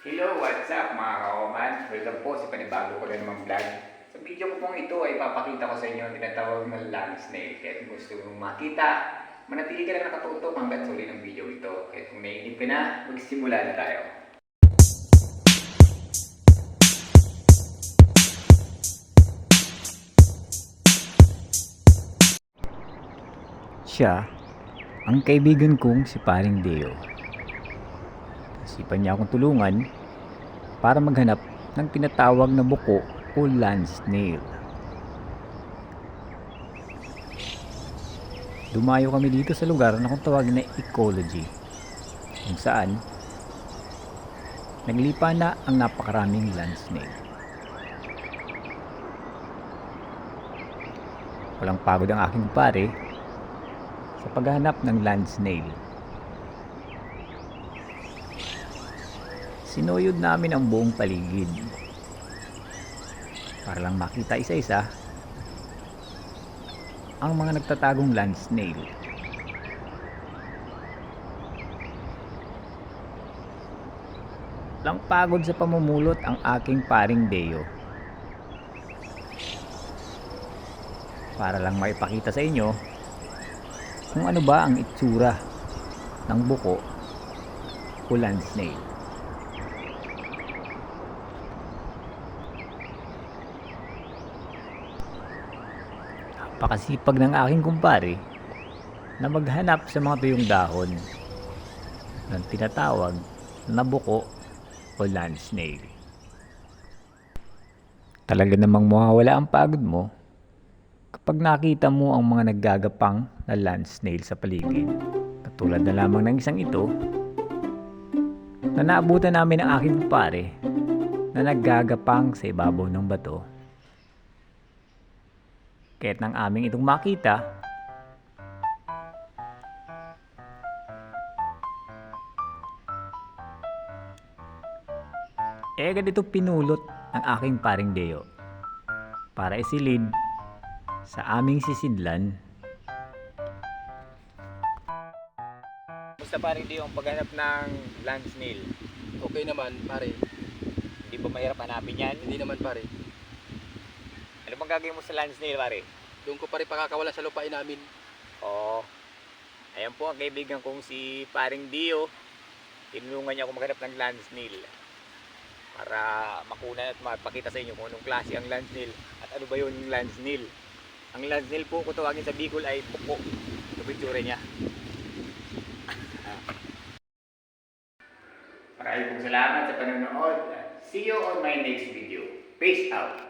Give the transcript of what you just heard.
Hello, what's up mga kaoman? Welcome po sa panibago ko na namang vlog. Sa video ko pong ito ay papakita ko sa inyo ang tinatawag na land snail. Kaya kung gusto mong makita, manatili ka lang nakatutok hanggang sa uli ng video ito. Kaya kung naiinip ka na, magsimula na tayo. Siya, ang kaibigan kong si Paring Deo. Isipan niya akong tulungan para maghanap ng tinatawag na buko o land snail. Dumayo kami dito sa lugar na kung tawagin na ecology kung saan naglipa na ang napakaraming land snail. Walang pagod ang aking pare sa paghahanap ng land snail. Sinuyod namin ang buong paligid para lang makita isa-isa ang mga nagtatagong land snail. Lang pagod sa pamumulot ang aking paring Deo. Para lang maipakita sa inyo kung ano ba ang itsura ng buko o land snail. Napakasipag ng aking kumpare na maghanap sa mga tuyong dahon ng tinatawag na buko o land snail. Talaga namang mawawala ang pagod mo kapag nakita mo ang mga naggagapang na land snail sa paligid. Katulad na lamang ng isang ito na naabutan namin ng aking kumpare na naggagapang sa ibabaw ng bato. Kahit nang aming itong makita, eh agad ito pinulot ng aking paring Deo para isilid sa aming sisidlan. Basta paring Deo ang paghanap ng land snail. Okay naman, pare. Hindi ba mahirap hanapin yan? Hindi naman, pare. Ano bang gagawin mo sa land snail, pare? Doon ko pare pakakawala sa lupain namin. Oo. Ayan po ang kaibigan kong si Paring Dio. Tinulungan niya ako maghanap ng land snail. Para makunan at mapakita sa inyo kung anong klase ang land snail at ano ba yun yung land snail. Ang land snail po kung tawagin sa Bicol ay puko. Ito po yung tsura niya. Maraming salamat sa panonood. See you on my next video. Peace out.